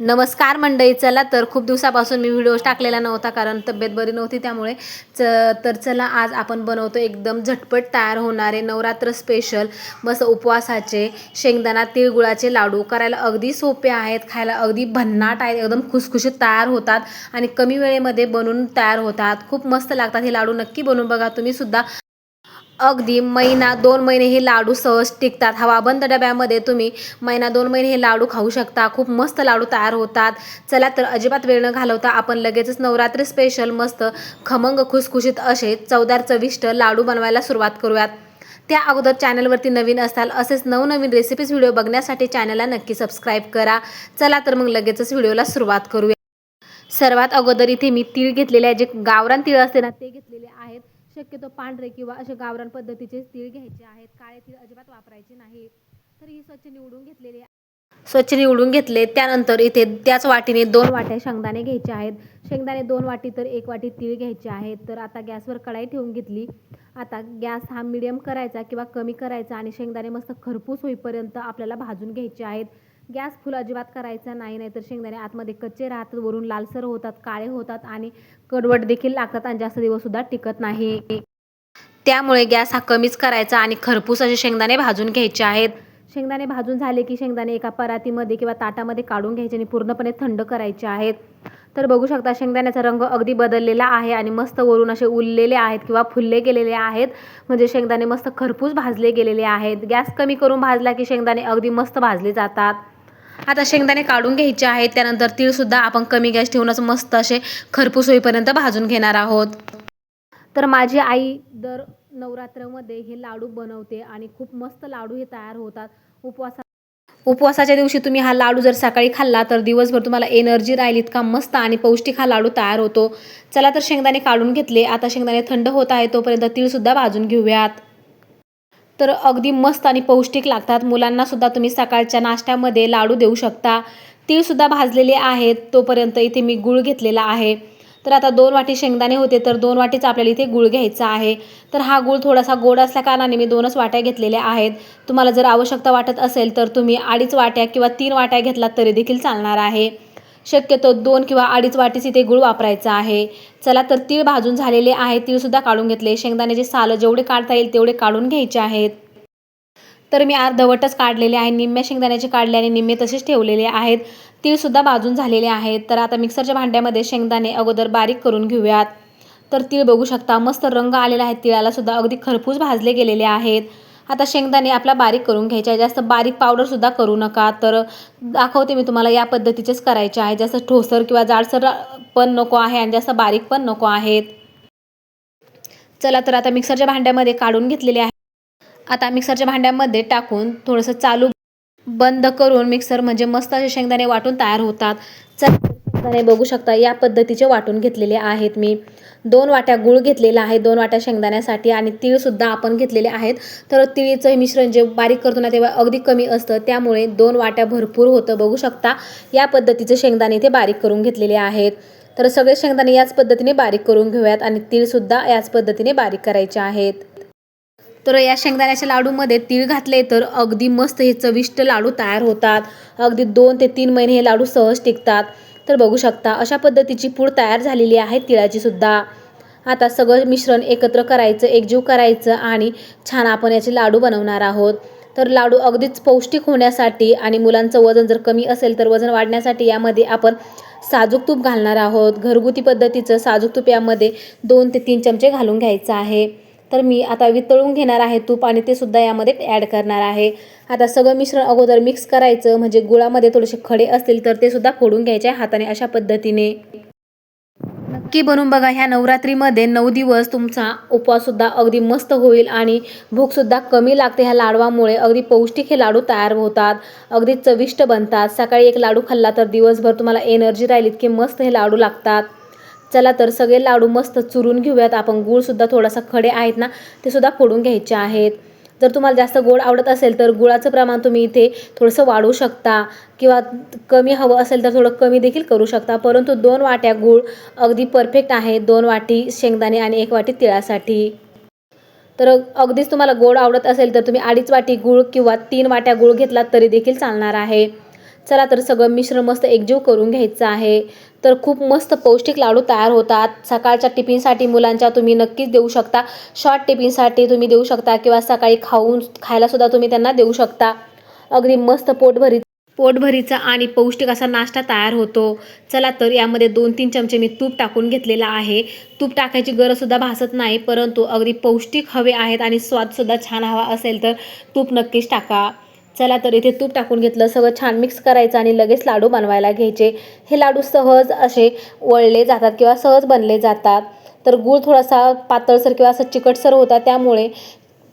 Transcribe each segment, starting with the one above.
नमस्कार मंडळी चला तर खूप दिवसापासून मी व्हिडिओ टाकलेला नव्हता कारण तब्येत बरी नव्हती त्यामुळे. च तर चला आज आपण बनवतो एकदम झटपट तयार होणारे नवरात्र स्पेशल मस्त उपवासाचे शेंगदाणा तिळगुळाचे लाडू. करायला अगदी सोपे आहेत खायला अगदी भन्नाट आहेत एकदम खुसखुशीत तयार होतात आणि कमी वेळेमध्ये बनवून तयार होतात. खूप मस्त लागतात हे लाडू नक्की बनवून बघा. तुम्हीसुद्धा अगदी महिना दोन महिने हे लाडू सहज टिकतात. हवाबंद डब्यामध्ये तुम्ही महिना दोन महिने हे लाडू खाऊ शकता. खूप मस्त लाडू तयार होतात. चला तर अजिबात वेळ न घालवता आपण लगेचच नवरात्री स्पेशल मस्त खमंग खुसखुशीत असे चवदार चविष्ट लाडू बनवायला सुरुवात करूयात. त्या अगोदर चॅनलवरती नवीन असाल असेच नवनवीन रेसिपीज व्हिडिओ बघण्यासाठी चॅनलला नक्की सबस्क्राईब करा. चला तर मग लगेचच व्हिडिओला सुरुवात करूया. सर्वात अगोदर इथे मी तीळ घेतलेले आहे. जे गावरान तीळ असते ना ते घेतलेले आहेत. शक्यतो पांढरे किंवा असे गावरान पद्धतीचे तीळ घ्यायचे आहेत. काळे तीळ अजिबात वापरायचे नाही. तर ही स्वच्छ निवडून घेतलेले स्वच्छ निवडून घेतले. त्यानंतर इथे त्याच वाटीने दोन वाट्या शेंगदाणे घ्यायचे आहेत. शेंगदाणे दोन वाटी तर एक वाटी तीळ घ्यायचे आहेत. तर आता गॅसवर कढाई ठेवून घेतली. आता गॅस हा मिडियम करायचा किंवा कमी करायचा आणि शेंगदाणे मस्त खरपूस होईपर्यंत आपल्याला भाजून घ्यायचे आहेत. गॅस फुल अजिबात करायचा नाही नाहीतर शेंगदाणे आतमध्ये कच्चे राहतात वरून लालसर होतात काळे होतात आणि कडवट देखील लागतात आणि जास्त दिवससुद्धा टिकत नाही. त्यामुळे गॅस हा कमीच करायचा आणि खरपूस असे शेंगदाणे भाजून घ्यायचे आहेत. शेंगदाणे भाजून झाले की शेंगदाणे एका परातीमध्ये किंवा ताटामध्ये काढून घ्यायचे आणि पूर्णपणे थंड करायचे आहेत. तर बघू शकता शेंगदाण्याचा रंग अगदी बदललेला आहे आणि मस्त वरून असे उरलेले आहेत किंवा फुलले गेलेले आहेत. म्हणजे शेंगदाणे मस्त खरपूस भाजले गेलेले आहेत. गॅस कमी करून भाजला की शेंगदाणे अगदी मस्त भाजले जातात. आता शेंगदाणे काढून घ्यायचे आहेत. त्यानंतर तीळसुद्धा आपण कमी गॅस ठेवूनच मस्त असे खरपूस होईपर्यंत भाजून घेणार आहोत. तर माझी आई दर नवरात्रामध्ये हे लाडू बनवते आणि खूप मस्त लाडू हे तयार होतात उपवासा. उपवासाच्या दिवशी तुम्ही हा लाडू जर सकाळी खाल्ला तर दिवसभर तुम्हाला एनर्जी राहील इतका मस्त आणि पौष्टिक हा लाडू तयार होतो. चला तर शेंगदाणे काढून घेतले. आता शेंगदाणे थंड होत आहे तोपर्यंत तीळसुद्धा भाजून घेऊयात. तर अगदी मस्त आणि पौष्टिक लागतात. मुलांनासुद्धा तुम्ही सकाळच्या नाश्त्यामध्ये लाडू देऊ शकता. तीळसुद्धा भाजलेले आहेत. तोपर्यंत इथे मी गूळ घेतलेला आहे. तर आता दोन वाटी शेंगदाणे होते तर दोन वाटीच आपल्याला इथे गूळ घ्यायचा आहे. तर हा गूळ थोडासा गोड असल्या कारणाने मी दोनच वाट्या घेतलेल्या आहेत. तुम्हाला जर आवश्यकता वाटत असेल तर तुम्ही अडीच वाट्या किंवा तीन वाट्या घेतलात तरी देखील चालणार आहे. शक्यतो दोन किंवा अडीच वाटीस इथे गूळ वापरायचा आहे. चला तर तीळ भाजून झालेले आहे. तीळसुद्धा काढून घेतले. शेंगदाण्याचे सालं जेवढे काढता येईल तेवढे काढून घ्यायचे आहेत. तर मी अर्धवटच काढलेले आहे. निम्म्या शेंगदाण्याचे काढले आणि निम्मे तसेच ठेवलेले आहेत. तीळसुद्धा भाजून झालेले आहेत. तर आता मिक्सरच्या भांड्यामध्ये शेंगदाणे अगोदर बारीक करून घेऊयात. तर तीळ बघू शकता. मस्त रंग आलेला आहे. तिळाला सुद्धा अगदी खरपूस भाजले गेलेले आहेत. आता शेंगदाणे आपला बारीक करून घ्यायचे आहे. जास्त बारीक पावडरसुद्धा करू नका. तर दाखवते मी तुम्हाला या पद्धतीचेच करायचे आहे. जास्त ठोसर किंवा जाडसर पण नको आहे आणि जास्त बारीक पण नको आहेत. चला तर आता मिक्सरच्या भांड्यामध्ये काढून घेतलेले आहे. आता मिक्सरच्या भांड्यामध्ये टाकून थोडंसं चालू बंद करून मिक्सर म्हणजे मस्त असे शेंगदाणे वाटून तयार होतात. चल. शेंगदाणे बघू शकता. या पद्धतीचे वाटून घेतलेले आहेत मी. दोन वाट्या गूळ घेतलेला आहे दोन वाट्या शेंगदाण्यासाठी आणि तीळसुद्धा आपण घेतलेले आहेत. तर तिळीचं मिश्रण जे बारीक करतो ना तेव्हा अगदी कमी असतं. त्यामुळे दोन वाट्या भरपूर होतं बघू शकता. या पद्धतीचे शेंगदाणे ते बारीक करून घेतलेले आहेत. तर सगळे शेंगदाणे याच पद्धतीने बारीक करून घेऊयात आणि तीळसुद्धा याच पद्धतीने बारीक करायचे आहेत. तर या शेंगदाण्याच्या लाडूमध्ये तीळ घातले तर अगदी मस्त हे चविष्ट लाडू तयार होतात. अगदी दोन ते तीन महिने हे लाडू सहज टिकतात. तर बघू शकता अशा पद्धतीची पूड तयार झालेली आहे तिळाची सुद्धा. आता सगळं मिश्रण एकत्र करायचं एकजीव करायचं आणि छान आपण याचे लाडू बनवणार आहोत. तर लाडू अगदीच पौष्टिक होण्यासाठी आणि मुलांचं वजन जर कमी असेल तर वजन वाढण्यासाठी यामध्ये आपण साजूक तूप घालणार आहोत. घरगुती पद्धतीचं साजूक तूप यामध्ये दोन ते तीन चमचे घालून घ्यायचं आहे. तर मी आता वितळून घेणार आहे तूप आणि ते सुद्धा यामध्ये ॲड करणार आहे. आता सगळं मिश्रण अगोदर मिक्स करायचं म्हणजे गुळामध्ये थोडेसे खडे असतील तर ते सुद्धा फोडून घ्यायचे हाताने अशा पद्धतीने. नक्की बनवून बघा ह्या नवरात्रीमध्ये नऊ दिवस तुमचा उपवाससुद्धा अगदी मस्त होईल आणि भूकसुद्धा कमी लागते ह्या लाडवामुळे. अगदी पौष्टिक हे लाडू तयार होतात अगदी चविष्ट बनतात. सकाळी एक लाडू खाल्ला तर दिवसभर तुम्हाला एनर्जी राहील इतके मस्त हे लाडू लागतात. चला तर सगळे लाडू मस्त चुरून घेऊयात. आपण गूळसुद्धा थोडासा खडे आहेत ना ते सुद्धा फोडून घ्यायचे आहेत. जर तुम्हाला जास्त गोड आवडत असेल तर गुळाचं प्रमाण तुम्ही इथे थोडंसं वाढवू शकता किंवा कमी हवं असेल तर थोडं कमी देखील करू शकता. परंतु दोन वाट्या गूळ अगदी परफेक्ट आहे. दोन वाटी शेंगदाणे आणि एक वाटी तिळासाठी. तर अगदीच तुम्हाला गोड आवडत असेल तर तुम्ही अडीच वाटी गूळ किंवा तीन वाट्या गूळ घेतलात तरी देखील चालणार आहे. चला तर सगळं मिश्रण मस्त एकजीव करून घ्यायचं आहे. तर खूप मस्त पौष्टिक लाडू तयार होतात. सकाळच्या टिफिनसाठी मुलांच्या तुम्ही नक्कीच देऊ शकता. शॉर्ट टिफिनसाठी तुम्ही देऊ शकता किंवा सकाळी खाऊन खायलासुद्धा तुम्ही त्यांना देऊ शकता. अगदी मस्त पोटभरी पोटभरीचा आणि पौष्टिक असा नाश्ता तयार होतो. चला तर यामध्ये दोन तीन चमचे मी तूप टाकून घेतलेला आहे. तूप टाकायची गरजसुद्धा भासत नाही परंतु अगदी पौष्टिक हवे आहेत आणि स्वादसुद्धा छान हवा असेल तर तूप नक्कीच टाका. चला तर इथे तूप टाकून घेतलं सगळं छान मिक्स करायचं आणि लगेच लाडू बनवायला घ्यायचे. हे लाडू सहज असे वळले जातात किंवा सहज बनले जातात. तर गूळ थोडासा पातळसर किंवा असं चिकटसर होता त्यामुळे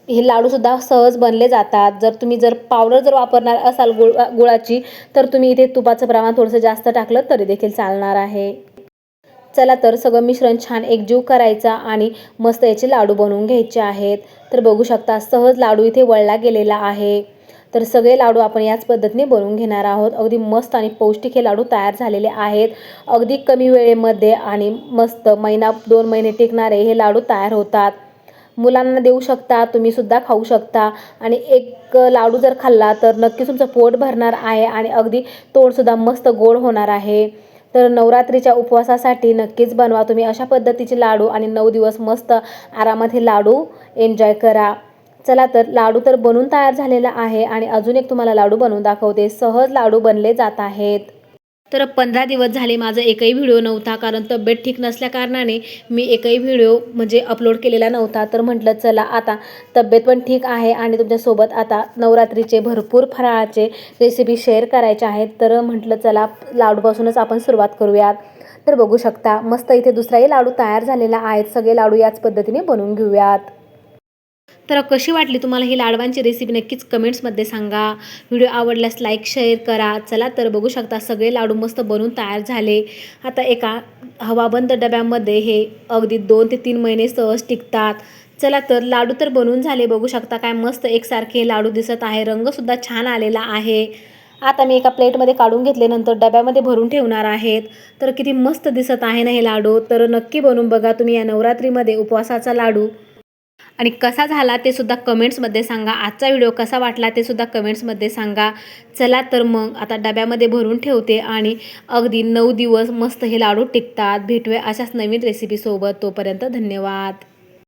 हे लाडूसुद्धा सहज बनले जातात. जर तुम्ही जर पावडर जर वापरणार असाल गुळ गुळाची तर तुम्ही इथे तुपाचं प्रमाण थोडंसं जास्त टाकलं तरी देखील चालणार आहे. चला तर सगळं मिश्रण छान एकजीव करायचा आणि मस्त याचे लाडू बनवून घ्यायचे आहेत. तर बघू शकता सहज लाडू इथे वळला गेलेला आहे. तर सगळे लाडू आपण याच पद्धतीने बनवून घेणार आहोत. अगदी मस्त आणि पौष्टिक हे लाडू तयार झालेले आहेत. अगदी कमी वेळेमध्ये आणि मस्त महिना दोन महिने टिकणारे हे लाडू तयार होतात. मुलांना देऊ शकता तुम्ही सुद्धा खाऊ शकता. आणि एक लाडू जर खाल्ला तर नक्कीच तुमचं पोट भरणार आहे आणि अगदी तोंडसुद्धा मस्त गोड होणार आहे. तर नवरात्रीच्या उपवासासाठी नक्कीच बनवा तुम्ही अशा पद्धतीचे लाडू आणि नऊ दिवस मस्त आरामात हे लाडू एन्जॉय करा. चला तर लाडू तर बनून तयार झालेला आहे आणि अजून एक तुम्हाला लाडू बनवून दाखवते. सहज लाडू बनले जात आहेत. तर पंधरा दिवस झाले माझा एकही व्हिडिओ नव्हता कारण तब्येत ठीक नसल्या कारणाने मी एकही व्हिडिओ म्हणजे अपलोड केलेला नव्हता. तर म्हटलं चला आता तब्येत पण ठीक आहे आणि तुमच्यासोबत आता नवरात्रीचे भरपूर फराळाचे रेसिपी शेअर करायचे आहेत. तर म्हटलं चला लाडूपासूनच आपण सुरुवात करूयात. तर बघू शकता मस्त इथे दुसराही लाडू तयार झालेला आहेत. सगळे लाडू याच पद्धतीने बनवून घेऊयात. तर कशी वाटली तुम्हाला ही लाडवांची रेसिपी नक्कीच कमेंट्समध्ये सांगा. व्हिडिओ आवडल्यास लाईक शेअर करा. चला तर बघू शकता सगळे लाडू मस्त बनवून तयार झाले. आता एका हवाबंद डब्यामध्ये हे अगदी दोन ते तीन महिने सहज टिकतात. चला तर लाडू तर बनवून झाले. बघू शकता काय मस्त एकसारखे लाडू दिसत आहे. रंगसुद्धा छान आलेला आहे. आता मी एका प्लेटमध्ये काढून घेतले. नंतर डब्यामध्ये भरून ठेवणार आहेत. तर किती मस्त दिसत आहे ना हे लाडू. तर नक्की बनवून बघा तुम्ही या नवरात्रीमध्ये उपवासाचा लाडू. आणि कसा झाला ते सुद्धा कमेंट्समध्ये सांगा. आजचा व्हिडिओ कसा वाटला ते सुद्धा कमेंट्समध्ये सांगा. चला तर मग आता डब्यामध्ये भरून ठेवते आणि अगदी नऊ दिवस मस्त हे लाडू टिकतात. भेटूया अशाच नवीन रेसिपीसोबत तोपर्यंत धन्यवाद.